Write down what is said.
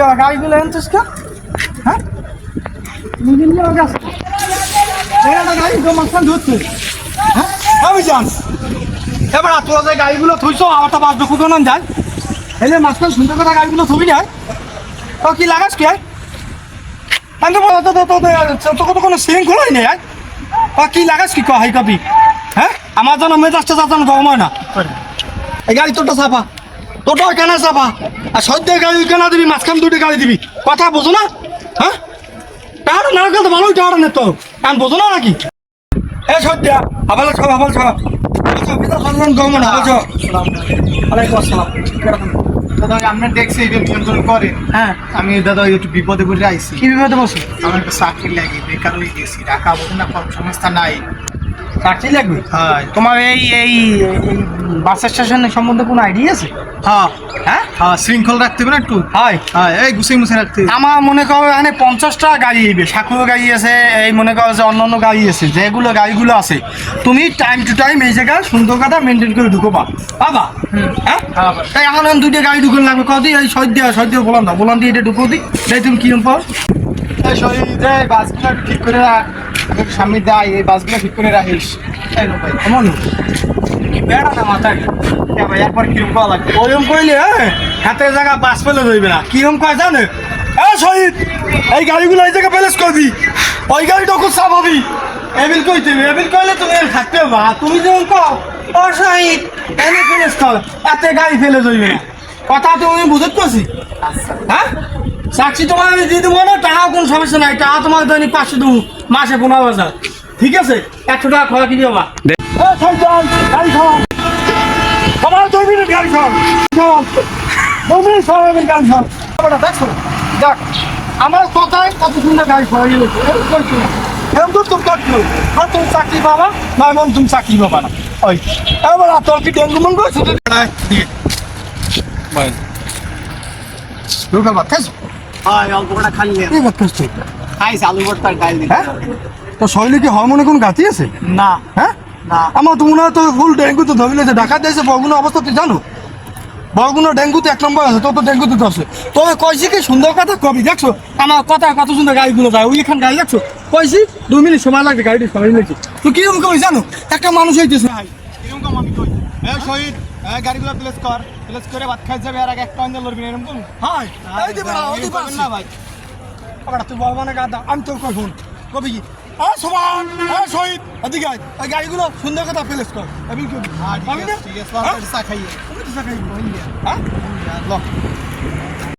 হয় গাড়িগুলো আনছিস কে হ্যাঁ? বিভিন্ন লোক আছে এখানে গাড়ি তো মাঝখান ধরছে। হ্যাঁ? আমি জান। এবার তোরা যে গাড়িগুলো থইছো আমারটা বাস দুঃখ না যায়। এলে মাঝখান সুন্দর কথা গাড়িগুলো থবি যায় তো কি লাগাস কি আমি তো বলতো তো তো তো তো কোনো শৃঙ্খলাই নেই তা কি লাগাস কি হাই কপি হ্যাঁ? আমার জন্য মেজাজটা যাচ্ছেন গরম হয় না। এই গাড়ি তোরটা চাপা। তোরটা কেনা চাপা আর সদ্যের গাড়ি কেনা দিবি মাঝখান দুটি গাড়ি দিবি। কথা বোঝো না? হ্যাঁ? টাকাটা না রাখলে তো ভালোই টাকাটা নেত কারণ বোঝো না নাকি? এ সদ্যা আবার ছ আবার আমরা দেখছি নিয়ন্ত্রণ করে। হ্যাঁ। আমি দাদা একটু বিপদে পড়ে আইছি। কি বিপদে বসে আমার একটা চাকরি লাগে বেকার হয়ে গেছি। ঢাকা কর্মসংস্থা নাই। চাকরি লাগবে? হয়। তোমার এই এই বাস স্টেশনের সম্বন্ধে কোনো আইডিয়া আছে? হ্যাঁ। হ্যাঁ? হ্যাঁ শৃঙ্খল রাখতে হবে না একটু? হয়। হ্যাঁ এই গুছিয়ে মুছে রাখতে। আমার মনে করো এখানে পঞ্চাশটা গাড়ি আইবে সাকুরো গাড়ি আছে এই মনে করো যে অন্য অন্য গাড়ি আছে যেগুলো গাড়িগুলো আছে তুমি টাইম টু টাইম এই জায়গায় সুন্দর কথা মেনটেন করে ঢুকবা। বাবা হ্যাঁ? হ্যাঁ। তাই এখন দুইটা গাড়ি ঢুকুন লাগবে কত এই সদ্য সদ্য বলাম দাও বলাম দিয়ে এটা ঢুকো দি তাই তুমি কিরম পাও। শরীর যে বাসগুলো ঠিক করে রাখ। সামনে দেয় এই বাসগুলো ঠিক করে রাখিস। কেমন? কি বেড়া কয় শহীদ, এই এই ওই খুব এবিল তুমি এবিল কইলে তুমি বা তুমি শহীদ, এনে এতে গাড়ি ফেলে কথা বুঝতে পারছি। হ্যাঁ? সাক্ষী তোমার আমি দিয়ে দেবো না টাকা কোনো সমস্যা নাই। টাকা তোমার দৈনিক পাঁচশো দেবো। মাসে পনেরো হাজার। ঠিক আছে? একশো টাকা খরচ কি দেবা। গাড়ি খাওয়া আমার দুই মিনিট গাড়ি খাওয়ান খাওয়ান দুই মিনিট খাওয়াবেন গাড়ি খাওয়ান ব্যাপারটা দেখছ দেখ আমার কথায় কত সুন্দর গাড়ি এরকম তো চাকরি না এমন তুমি চাকরি পাবা না। ওই এবার আর তোর কি ডেঙ্গু মঙ্গু শুধু লোকাল ভাত হয় অল্প কটা খালি খাইছে আলু ভর্তার ডাল হ্যাঁ? তো শরীরে কি হরমোনে কোন গাতি আছে? না হ্যাঁ? না। আমার তো মনে হয় তো ফুল ডেঙ্গু তো ধরিলেছে ঢাকা দিয়েছে বরগুনা অবস্থা তুই জানো। বরগুনা ডেঙ্গু তো এক নম্বর আছে তো তো ডেঙ্গু তো আছে তবে কইছি কি সুন্দর কথা কবি দেখছ? আমার কথা কত সুন্দর গাড়িগুলো যায় ওইখান গাড়ি দেখছ? কইছি দু মিনিট সময় লাগবে গাড়িটি সময় লেগেছে তুই কীরকম কবি জানো? একটা মানুষ হইতেছে ভাই। এরকম কম আমি কই? শহীদ গাড়িগুলো প্লেস কর প্লেস করে ভাত খাই যাবে আর আগে একটা অঞ্জল লড়বি এরকম ওই দিবে না ভাই। আবার তুই বল মানে গাদা আমি তোর কই ফোন কবি কি? আ সমান আ শহীদ। এদিকে আয়। এই গাড়িগুলো সুন্দর কথা প্লেস কর। আমি কি হ্যাঁ আমি না? ঠিক আছে চা খাইয়ে। হ্যাঁ? ল।